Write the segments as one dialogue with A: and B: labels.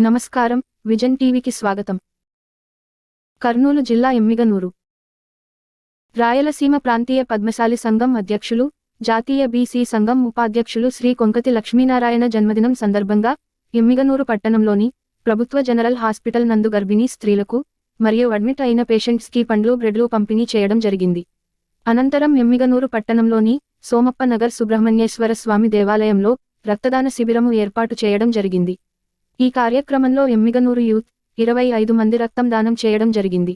A: నమస్కారం విజన్ టీవీకి స్వాగతం. కర్నూలు జిల్లా ఎమ్మిగనూరు. రాయలసీమ ప్రాంతీయ పద్మశాలి సంఘం అధ్యక్షులు జాతీయ బీసీ సంఘం ఉపాధ్యక్షులు శ్రీ కొంకతి లక్ష్మీనారాయణ జన్మదినం సందర్భంగా ఎమ్మిగనూరు పట్టణంలోని ప్రభుత్వ జనరల్ హాస్పిటల్ నందు గర్భిణీ స్త్రీలకు మరియు అడ్మిట్ అయిన పేషెంట్స్కి పండ్లు బ్రెడ్లు పంపిణీ చేయడం జరిగింది. అనంతరం ఎమ్మిగనూరు పట్టణంలోని సోమప్ప నగర్ సుబ్రహ్మణ్యేశ్వర స్వామి దేవాలయంలో రక్తదాన శిబిరము ఏర్పాటు చేయడం జరిగింది. ఈ కార్యక్రమంలో ఎమ్మిగనూరు యూత్ ఇరవై ఐదు మంది రక్తం దానం చేయడం జరిగింది.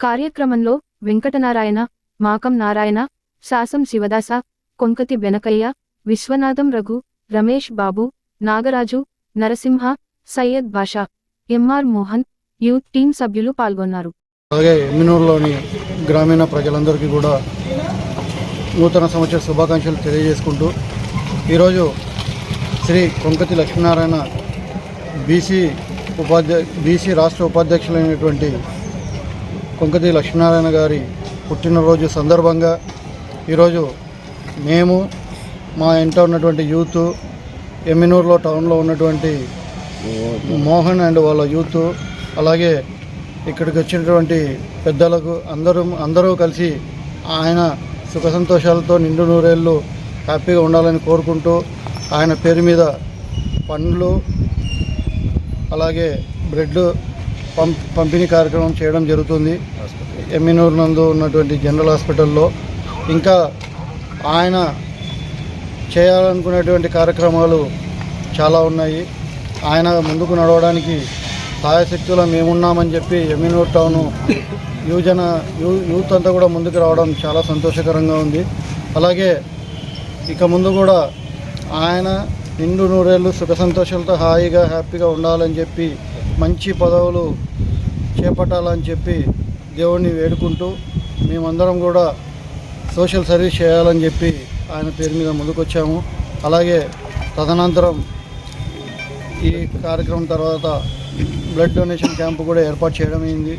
A: కార్యక్రమంలో Venkatanarayana Makam Narayana Sasam Sivadasa Konkati Benakayya Viswanatham Raghu Ramesh Babu Nagaraju Narasimha Syed Basha MR Mohan youth team సభ్యులు పాల్గొన్నారు.
B: అలాగే ఎమ్మినూరులోని గ్రామీణ ప్రజలందరికీ కూడా నూతన సంవత్సర శుభాకాంక్షలు తెలియజేసుకుంటూ ఈరోజు శ్రీ కొంకతి లక్ష్మీనారాయణ బీసీ ఉపాధ్యాయ బీసీ రాష్ట్ర ఉపాధ్యక్షులైనటువంటి కొంకతి లక్ష్మీనారాయణ గారి పుట్టినరోజు సందర్భంగా ఈరోజు మేము మా ఇంట ఉన్నటువంటి యూత్ ఎమ్మినూరులో టౌన్లో ఉన్నటువంటి మోహన్ అండ్ వాళ్ళ యూత్ అలాగే ఇక్కడికి వచ్చినటువంటి పెద్దలకు అందరూ అందరూ కలిసి ఆయన సుఖ సంతోషాలతో నిండు నూరేళ్ళు హ్యాపీగా ఉండాలని కోరుకుంటూ ఆయన పేరు మీద పండ్లు అలాగే బ్రెడ్ పం పంపిణీ కార్యక్రమం చేయడం జరుగుతుంది. ఎమ్మినూరు నందు ఉన్నటువంటి జనరల్ హాస్పిటల్లో. ఇంకా ఆయన చేయాలనుకునేటువంటి కార్యక్రమాలు చాలా ఉన్నాయి. ఆయన ముందుకు నడవడానికి సాయశక్తులు మేమున్నామని చెప్పి ఎమ్మినూరు టౌన్ యువజన యూ యూత్ అంతా కూడా ముందుకు రావడం చాలా సంతోషకరంగా ఉంది. అలాగే ఇక ముందు కూడా ఆయన నిండు నూరేళ్ళు సుఖ సంతోషాలతో హాయిగా హ్యాపీగా ఉండాలని చెప్పి మంచి పదవులు చేపట్టాలని చెప్పి దేవుణ్ణి వేడుకుంటూ మేమందరం కూడా సోషల్ సర్వీస్ చేయాలని చెప్పి ఆయన పేరు మీద ముందుకొచ్చాము. అలాగే తదనంతరం ఈ కార్యక్రమం తర్వాత బ్లడ్ డొనేషన్ క్యాంపు కూడా ఏర్పాటు చేయడం అయింది.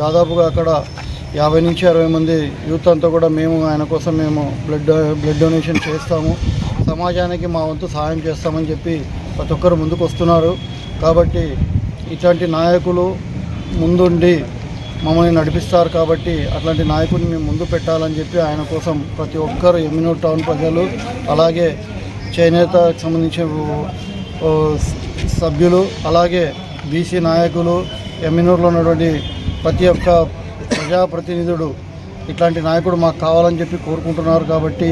B: దాదాపుగా అక్కడ యాభై నుంచి అరవై మంది యూత్ అంతా కూడా మేము ఆయన కోసం మేము బ్లడ్ బ్లడ్ డొనేషన్ చేస్తాము. సమాజానికి మా వంతు సహాయం చేస్తామని చెప్పి ప్రతి ఒక్కరు ముందుకు వస్తున్నారు. కాబట్టి ఇట్లాంటి నాయకులు ముందుండి మమ్మల్ని నడిపిస్తారు కాబట్టి అట్లాంటి నాయకుడిని మేము ముందు పెట్టాలని చెప్పి ఆయన కోసం ప్రతి ఒక్కరు ఎమ్మినూరు టౌన్ ప్రజలు అలాగే చేనేతకు సంబంధించిన సభ్యులు అలాగే బీసీ నాయకులు ఎమ్మినూరులో ఉన్నటువంటి ప్రతి ఒక్క ప్రజాప్రతినిధుడు ఇట్లాంటి నాయకుడు మాకు కావాలని చెప్పి కోరుకుంటున్నారు కాబట్టి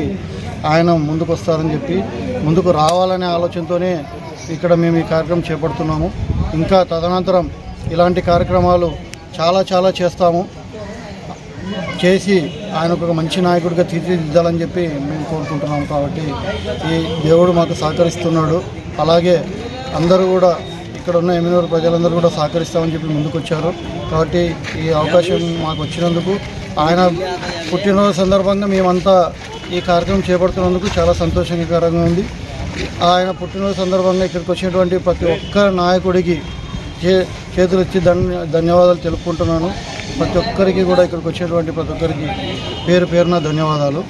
B: ఆయన ముందుకు వస్తారని చెప్పి ముందుకు రావాలనే ఆలోచనతోనే ఇక్కడ మేము ఈ కార్యక్రమం చేపడుతున్నాము. ఇంకా తదనంతరం ఇలాంటి కార్యక్రమాలు చాలా చాలా చేస్తాము. చేసి ఆయన ఒక మంచి నాయకుడిగా తీర్చిదిద్దాలని చెప్పి మేము కోరుకుంటున్నాము కాబట్టి ఈ దేవుడు మాకు సహకరిస్తున్నాడు. అలాగే అందరూ కూడా ఇక్కడ ఉన్న ఎమ్మెల్యే ప్రజలందరూ కూడా సహకరిస్తామని చెప్పి ముందుకొచ్చారు. కాబట్టి ఈ అవకాశం మాకు వచ్చినందుకు ఆయన పుట్టినరోజు సందర్భంగా మేమంతా ఈ కార్యక్రమం చేపడుతున్నందుకు చాలా సంతోషకరంగా ఉంది. ఆయన పుట్టినరోజు సందర్భంగా ఇక్కడికి వచ్చినటువంటి ప్రతి ఒక్క నాయకుడికి చే చేతులు ఇచ్చి ధన్యవాదాలు తెలుపుకుంటున్నాను. ప్రతి ఒక్కరికి కూడా ఇక్కడికి వచ్చేటువంటి ప్రతి ఒక్కరికి పేరు పేరున ధన్యవాదాలు.